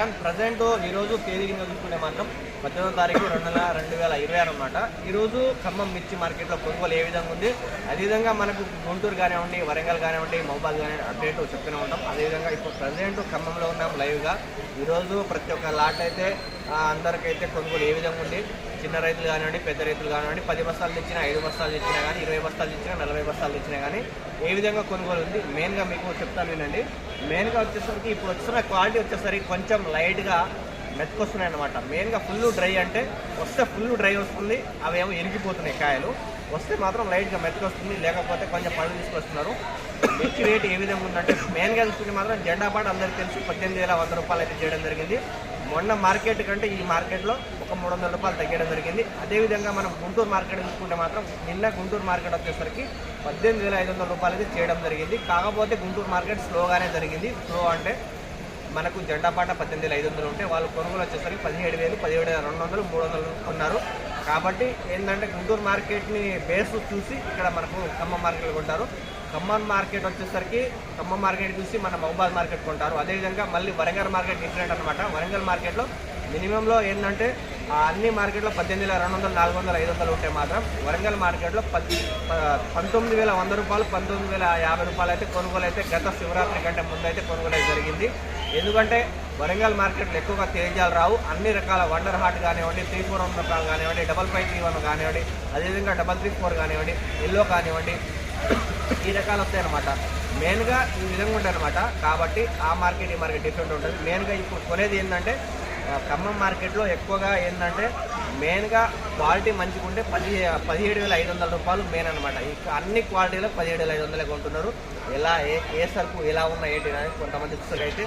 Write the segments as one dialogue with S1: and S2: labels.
S1: కానీ ప్రజెంట్ ఈరోజు తేదీ కింద చూసుకుంటే మాత్రం పద్దెనిమిదో తారీఖు రెండు నెల రెండు వేల ఇరవై ఆరు అనమాట ఈరోజు ఖమ్మం మిర్చి మార్కెట్లో కొనుగోలు ఏ విధంగా ఉంది? అదేవిధంగా మనకు గుంటూరు కానివ్వండి వరంగల్ కానివ్వండి మహబాద్ కానివ్వండి అప్డేట్ చెప్తూనే ఉంటాం. అదేవిధంగా ఇప్పుడు ప్రజెంట్ ఖమ్మంలో ఉన్నాం లైవ్గా. ఈరోజు ప్రతి ఒక్క లాట్ అయితే అందరికైతే కొనుగోలు ఏ విధంగా ఉంది? చిన్న రైతులు కానివ్వండి పెద్ద రైతులు కానివ్వండి పది బస్తాలు తెచ్చినా ఐదు బస్తాలు తెచ్చినా కానీ ఇరవై బస్తాలు తెచ్చినా నలభై బస్తాలు తెచ్చినా కానీ ఏ విధంగా కొనుగోలు ఉంది? మెయిన్గా మీకు చెప్తాను వినండి. మెయిన్గా వచ్చేసరికి ఇప్పుడు వచ్చిన క్వాలిటీ వచ్చేసరికి కొంచెం లైట్గా మెతుకొస్తున్నాయి అనమాట మెయిన్గా ఫుల్ డ్రై అంటే వస్తే ఫుల్ డ్రై వస్తుంది అవేమో ఎరిగిపోతున్నాయి కాయలు. వస్తే మాత్రం లైట్గా మెతుకొస్తుంది లేకపోతే కొంచెం పళ్ళు తీసుకొస్తున్నారు. మిర్చి రేట్ ఏ విధంగా ఉందంటే మెయిన్గా చూసుకుంటే మాత్రం జెండా పాట అందరికీ తెలిసి పద్దెనిమిది వేల వంద రూపాయలు అయితే చేయడం జరిగింది. మొన్న మార్కెట్ కంటే ఈ మార్కెట్లో ఒక మూడు వందల రూపాయలు తగ్గడం జరిగింది. అదేవిధంగా మనం గుంటూరు మార్కెట్ చూసుకుంటే మాత్రం నిన్న గుంటూరు మార్కెట్ వచ్చేసరికి పద్దెనిమిది వేల ఐదు వందల రూపాయలు అయితే చేయడం జరిగింది. కాకపోతే గుంటూరు మార్కెట్ స్లోగానే జరిగింది. స్లో అంటే మనకు జెండా పాట పద్దెనిమిది వేల ఐదు వందలు ఉంటే వాళ్ళు కొనుగోలు వచ్చేసరికి పదిహేడు వేలు పదిహేడు వేల రెండు వందలు మూడు వందలు కొన్నారు. కాబట్టి ఏంటంటే గుంటూరు మార్కెట్ని బేస్ చూసి ఇక్కడ మనకు ఖమ్మం మార్కెట్ కొంటారు. ఖమ్మం మార్కెట్ వచ్చేసరికి ఖమ్మం మార్కెట్ చూసి మన మహబాద్ మార్కెట్ కొంటారు. అదేవిధంగా మళ్ళీ వరంగల్ మార్కెట్ డిఫరెంట్ అనమాట వరంగల్ మార్కెట్లో మినిమంలో ఏంటంటే అన్ని మార్కెట్లో పద్దెనిమిది వేల రెండు వందలు నాలుగు వందలు ఐదు వందలు ఉంటే మాత్రం వరంగల్ మార్కెట్లో పది పంతొమ్మిది వేల వంద రూపాయలు పంతొమ్మిది వేల యాభై రూపాయలు అయితే కొనుగోలు అయితే గత శివరాత్రి కంటే ముందు అయితే కొనుగోలు అయితే జరిగింది. ఎందుకంటే వరంగల్ మార్కెట్లో ఎక్కువగా తేజాలు రావు. అన్ని రకాల వండర్ హార్ట్ కానివ్వండి త్రీ ఫోర్ వన్ కానివ్వండి డబల్ ఫైవ్ త్రీ వన్ కానివ్వండి అదేవిధంగా డబల్ త్రీ ఫోర్ కానివ్వండి ఎల్లో కానివ్వండి ఈ రకాలు వస్తాయి అనమాట మెయిన్గా ఈ విధంగా ఉంటాయి అనమాట కాబట్టి ఆ మార్కెట్ ఈ మార్కెట్ డిఫరెంట్ ఉంటుంది. మెయిన్గా ఇప్పుడు కొనేది ఏంటంటే ఖమ్మం మార్కెట్లో ఎక్కువగా ఏంటంటే మెయిన్గా క్వాలిటీ మంచిగా ఉంటే పది పదిహేడు వేల ఐదు వందల రూపాయలు మెయిన్ అనమాట ఇక అన్ని క్వాలిటీలో పదిహేడు వేల ఐదు వందలే కొంటున్నారు. ఎలా ఏ ఏ సరుకు ఎలా ఉన్నాయి ఏంటి అని కొంతమంది ఇసుక అయితే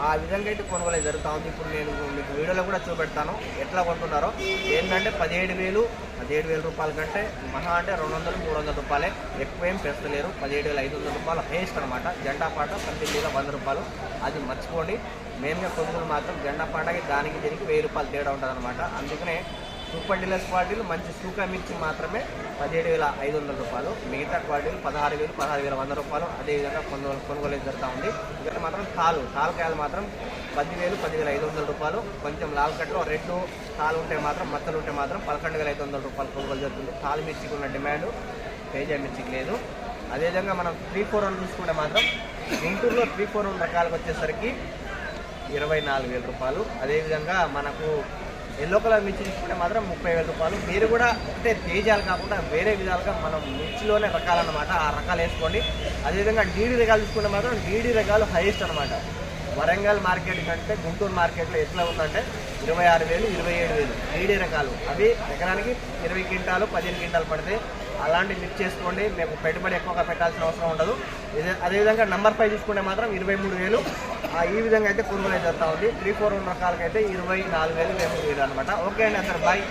S1: ఆ, విధంగా అయితే కొనుగోలు జరుగుతూ ఉంది. ఇప్పుడు నేను మీకు వీడియోలో కూడా చూపెడతాను. ఎట్లా కొంటున్నారో? ఏంటంటే పదిహేడు వేలు పదిహేడు వేల రూపాయల కంటే మహా అంటే రెండు వందలు మూడు వందల రూపాయలే. ఎక్కువ ఏం పెంచలేరు. పదిహేడు వేల ఐదు వందల రూపాయలు హైయెస్ట్ అనమాట జెండా పాట పద్దెనిమిది వేల వంద రూపాయలు. అది మర్చిపోండి. మేమే కొనుగోలు మాత్రం జెండా పాటకి దానికి దీనికి వెయ్యి రూపాయలు తేడా ఉంటుంది అందుకనే సూపర్ డీలర్స్ క్వాలిటీలు మంచి సూకా మిర్చి మాత్రమే పదిహేడు వేల ఐదు వందల రూపాయలు. మిగతా క్వాలిటీలు పదహారు వేలు పదహారు వేల వంద రూపాయలు. అదేవిధంగా కొనుగోలు కొనుగోలు జరుగుతూ ఉంది. ఇక్కడ మాత్రం తాలు తాలకాయలు మాత్రం పదివేలు పదివేల ఐదు వందల రూపాయలు. కొంచెం లాల్ రెండు రెడ్ తాలు ఉంటే మాత్రం మచ్చలు ఉంటే మాత్రం పదకొండు వేల ఐదు వందల రూపాయలు కొనుగోలు జరుగుతుంది. తాలు మిర్చికి ఉన్న డిమాండ్ తేజ మిర్చికి లేదు. అదేవిధంగా మనం త్రీ ఫోర్ వన్ చూసుకుంటే మాత్రం గుంటూరులో త్రీ ఫోర్ వన్ రకాలకు వచ్చేసరికి ఇరవై నాలుగు వేల రూపాయలు. అదేవిధంగా మనకు ఎల్లో కలర్ మిర్చి తీసుకుంటే మాత్రం ముప్పై వేల రూపాయలు. మీరు కూడా అంటే తేజాలు కాకుండా వేరే విధాలుగా మనం మిర్చిలోనే రకాలన్నమాట. ఆ రకాలు వేసుకోండి. అదేవిధంగా డీడీ రకాలు తీసుకుంటే మాత్రం డీడీ రకాలు హైయెస్ట్ అనమాట వరంగల్ మార్కెట్ కంటే గుంటూరు మార్కెట్లో ఎట్లా ఉందంటే ఇరవై ఆరు వేలు ఇరవై ఏడు వేలు. డీడీ రకాలు. అవి ఎకరానికి ఇరవై క్వింటాలు పదిహేను క్వింటాలు పడితే అలాంటి లిఫ్ట్ చేసుకోండి. మీకు పెట్టుబడి ఎక్కువగా పెట్టాల్సిన అవసరం ఉండదు. ఇదే అదేవిధంగా నంబర్ ఫైవ్ చూసుకుంటే మాత్రం ఇరవై మూడు వేలు. ఆ, ఈ విధంగా అయితే కొనుగోలు అయితే వస్తూ ఉంది. త్రీ ఫోర్ రకాలకైతే ఇరవై నాలుగు వేలు ఇరవై మూడు వేలు అనమాట ఓకే అండి అసలు బాయ్.